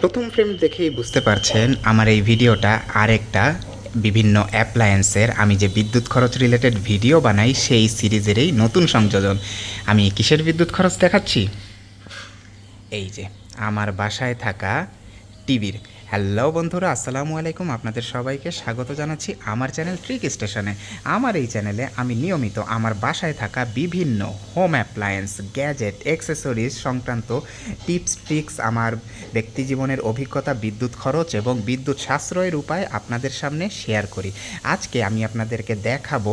প্রথম ফ্রেম দেখেই বুঝতে পারছেন আমার এই ভিডিওটা আরেকটা বিভিন্ন অ্যাপ্লায়েন্সের আমি যে বিদ্যুৎ খরচ রিলেটেড ভিডিও বানাই সেই সিরিজেরই নতুন সংযোজন। আমি কিসের বিদ্যুৎ খরচ দেখাচ্ছি? এই যে, আমার বাসায় থাকা টিভির। হ্যালো বন্ধুরা, আসসালামু আলাইকুম। আপনাদের সবাইকে স্বাগত জানাচ্ছি আমার চ্যানেল ট্রিক স্টেশনে আমার এই চ্যানেলে আমি নিয়মিত আমার বাসায় থাকা বিভিন্ন হোম অ্যাপ্লায়েন্স গ্যাজেট অ্যাক্সেসরিজ সংক্রান্ত টিপস ট্রিক্স আমার ব্যক্তি জীবনের অভিজ্ঞতা, বিদ্যুৎ খরচ এবং বিদ্যুৎ সাশ্রয়ের উপায় আপনাদের সামনে শেয়ার করি। আজকে আমি আপনাদেরকে দেখাবো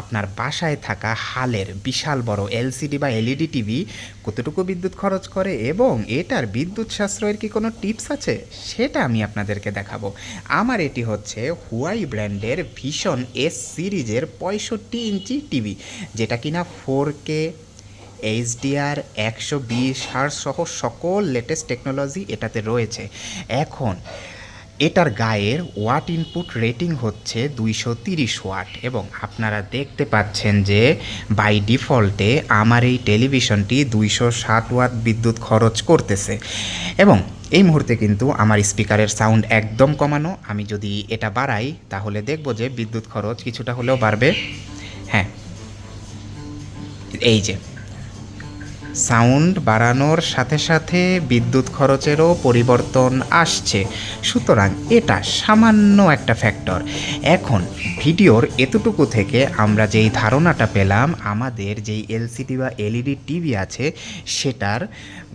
আপনার বাসায় থাকা হালের বিশাল বড় এলসিডি বা এলইডি টিভি কতটুকু বিদ্যুৎ খরচ করে এবং এটার বিদ্যুৎ সাশ্রয়ের কি কোনো টিপস আছে? সেটা আমি আপনাদেরকে দেখাবো। আমার এটি হচ্ছে হুয়াই ব্র্যান্ডের ভীষণ এস সিরিজের পঁয়ষট্টি ইঞ্চি টিভি, যেটা কিনা ফোর কে এইচডিআর একশো বিশ হার সহ সকল লেটেস্ট টেকনোলজি এটাতে রয়েছে। এখন এটার গায়ের ওয়াট ইনপুট রেটিং হচ্ছে দুইশো তিরিশ ওয়াট এবং আপনারা দেখতে পাচ্ছেন যে বাই ডিফল্টে আমার এই টেলিভিশনটি দুইশো ষাট ওয়াট বিদ্যুৎ খরচ করতেছে। এবং এই মুহূর্তে কিন্তু আমার স্পিকারের সাউন্ড একদম কমানো। আমি যদি এটা বাড়াই, তাহলে দেখব যে বিদ্যুৎ খরচ কিছুটা হলেও বাড়বে। হ্যাঁ। এই যে। সাউন্ড বাড়ানোর সাথে সাথে বিদ্যুৎ খরচেরও পরিবর্তন আসছে। সুতরাং এটা সামান্য একটা ফ্যাক্টর। এখন ভিডিওর এতটুকু থেকে আমরা যেই ধারণাটা পেলাম, আমাদের যেই এলসিডি বা এলইডি টিভি আছে, সেটার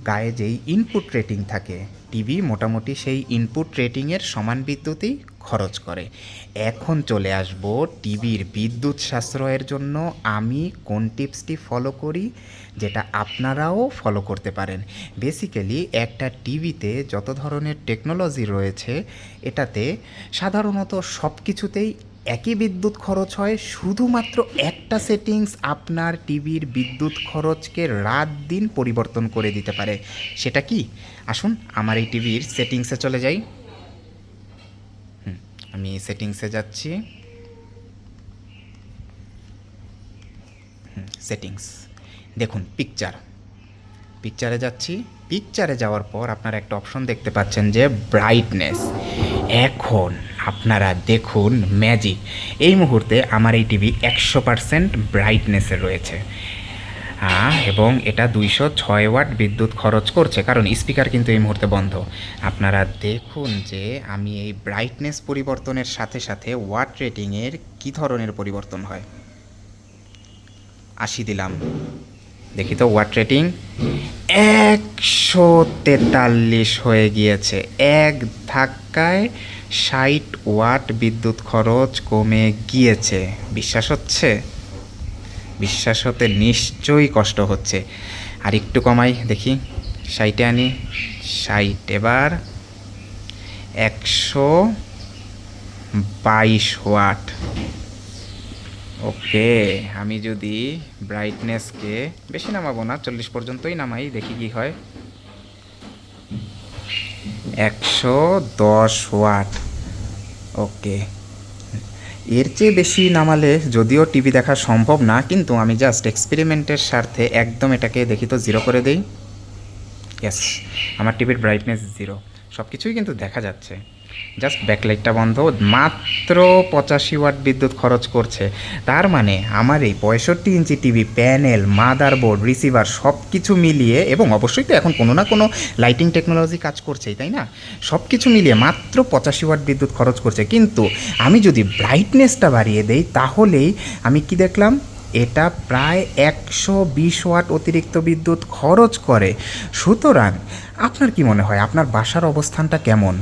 গায়ে যেই ইনপুট রেটিং থাকে, টিভি মোটামুটি সেই ইনপুট রেটিংয়ের সমান বিদ্যুতেই খরচ করে। এখন চলে আসব টিভির বিদ্যুৎ সাশ্রয়ের জন্য। আমি কোন টিপসটি ফলো করি, যেটা আপনারাও ফলো করতে পারেন। বেসিক্যালি একটা টিভিতে যত ধরনের টেকনোলজি রয়েছে, এটাতে সাধারণত সব কিছুতেই একই বিদ্যুৎ খরচ হয়। শুধুমাত্র একটা সেটিংস আপনার টিভির বিদ্যুৎ খরচকে রাত দিন পরিবর্তন করে দিতে পারে। সেটা কি? আসুন, আমার এই টিভির সেটিংসে চলে যাই। আমি সেটিংসে যাচ্ছি। সেটিংস দেখুন পিকচার পিকচারে যাচ্ছি। পিকচারে যাওয়ার পর আপনারা একটা অপশন দেখতে পাচ্ছেন যে ব্রাইটনেস এখন আপনারা দেখুন ম্যাজিক এই মুহূর্তে আমার এই টিভি একশো পারসেন্ট ব্রাইটনেসে রয়েছে। এবং এটা দুইশো ছয় ওয়াট বিদ্যুৎ খরচ করছে, কারণ স্পিকার কিন্তু এই মুহূর্তে বন্ধ। আপনারা দেখুন যে আমি এই ব্রাইটনেস পরিবর্তনের সাথে সাথে ওয়াট রেটিংয়ের কী ধরনের পরিবর্তন হয়। আশি দিলাম। দেখি তো ওয়াট রেটিং একশো তেতাল্লিশ হয়ে গিয়েছে। এক ধাক্কায় ষাট ওয়াট বিদ্যুৎ খরচ কমে গিয়েছে। বিশ্বাস হচ্ছে? বিশ্বাস হতে নিশ্চয়ই কষ্ট হচ্ছে। আর একটু কমাই, দেখি। ষাটে আনি। ষাট এবার একশো বাইশ ওয়াট। ওকে, আমি যদি ব্রাইটনেসকে বেশি নামাবো না, চল্লিশ পর্যন্তই নামাই, দেখি কি হয়। একশো দশ ওয়াট। ওকে। এর চেয়ে বেশি নামালে যদিও টিভি দেখা সম্ভব না, কিন্তু আমি জাস্ট এক্সপেরিমেন্টের স্বার্থে একদম এটাকে দেখি তো জিরো করে দেই। ইয়াস আমার টিভির ব্রাইটনেস জিরো সব কিছুই কিন্তু দেখা যাচ্ছে। জাস্ট ব্যাকলাইটটা বন্ধ। মাত্র পঁচাশি ওয়াট বিদ্যুৎ খরচ করছে। তার মানে আমার এই পঁয়ষট্টি inch TV panel, motherboard, receiver সব কিছু মিলিয়ে এবং অবশ্যই তো এখন কোনো না কোনো লাইটিং টেকনোলজি কাজ করছেই, তাই না? সব কিছু মিলিয়ে মাত্র পঁচাশি ওয়াট বিদ্যুৎ খরচ করছে। কিন্তু আমি যদি ব্রাইটনেসটা বাড়িয়ে দেই, তাহলেই আমি কি দেখলাম? এটা প্রায় একশো বিশ ওয়াট অতিরিক্ত বিদ্যুৎ খরচ করে। সুতরাং আপনার কি মনে হয়, আপনার বাসার অবস্থানটা কেমন?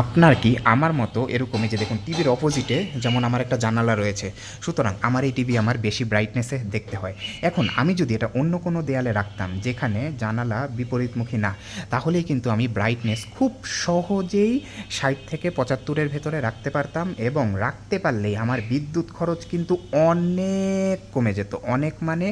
আপনার কি আমার মতো এরকমই যে দেখুন, টিভির অপোজিটে যেমন আমার একটা জানালা রয়েছে, সুতরাং আমার এই টিভি আমার বেশি ব্রাইটনেসে দেখতে হয়। এখন আমি যদি এটা অন্য কোনো দেয়ালে রাখতাম, যেখানে জানালা বিপরীতমুখী না, তাহলেই কিন্তু আমি ব্রাইটনেস খুব সহজেই ষাট থেকে পঁচাত্তরের ভেতরে রাখতে পারতাম এবং রাখতে পারলেই আমার বিদ্যুৎ খরচ কিন্তু অনেক কমে যেত। অনেক মানে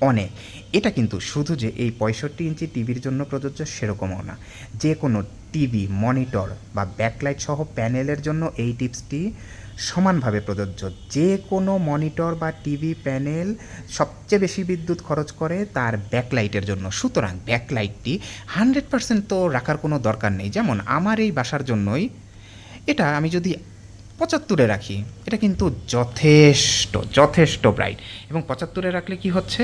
অনেক এটা কিন্তু শুধু যে এই পঁয়ষট্টি ইঞ্চি টিভির জন্য প্রযোজ্য সেরকমও না। যে কোনো টিভি, মনিটর বা ব্যাকলাইট সহ প্যানেলের জন্য এই টিপসটি সমানভাবে প্রযোজ্য। যে কোনো মনিটর বা টিভি, প্যানেল সবচেয়ে বেশি বিদ্যুৎ খরচ করে তার ব্যাকলাইটের জন্য। সুতরাং ব্যাকলাইটটি হান্ড্রেড পার্সেন্ট তো রাখার কোনো দরকার নেই। যেমন আমার এই বাসার জন্যই। এটা আমি যদি পঁচাত্তরে রাখি। এটা কিন্তু যথেষ্ট যথেষ্ট ব্রাইট এবং পঁচাত্তরে রাখলে কি হচ্ছে?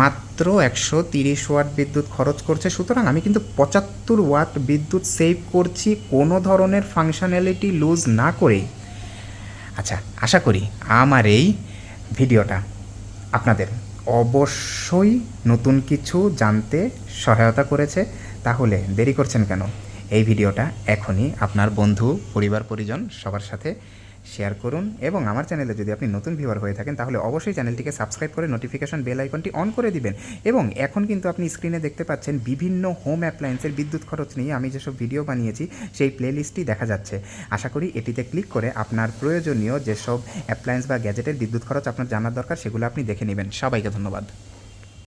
মাত্র একশো তিরিশ ওয়াট বিদ্যুৎ খরচ করছে। সুতরাং আমি কিন্তু পঁচাত্তর ওয়াট বিদ্যুৎ সেভ করছি কোনো ধরনের ফাংশনালিটি লুজ না করে আচ্ছা আশা করি আমার এই ভিডিওটা আপনাদের অবশ্যই নতুন কিছু জানতে সহায়তা করেছে। তাহলে দেরি করছেন কেন? এই ভিডিওটা এখনই আপনার বন্ধু, পরিবার, পরিজন সবার সাথে শেয়ার করুন এবং আমার চ্যানেলে যদি আপনি নতুন ভিউয়ার হয়ে থাকেন, তাহলে অবশ্যই চ্যানেলটিকে সাবস্ক্রাইব করে নোটিফিকেশন বেল আইকনটি অন করে দিবেন। এবং এখন কিন্তু আপনি স্ক্রিনে দেখতে পাচ্ছেন বিভিন্ন হোম অ্যাপ্লায়েন্সের বিদ্যুৎ খরচ নিয়ে আমি যেসব ভিডিও বানিয়েছি, সেই প্লেলিস্টটি দেখা যাচ্ছে। আশা করি এটিতে ক্লিক করে আপনার প্রয়োজনীয় যেসব অ্যাপ্লায়েন্স বা গ্যাজেটের বিদ্যুৎ খরচ আপনার জানার দরকার, সেগুলো আপনি দেখে নেবেন। সবাইকে ধন্যবাদ।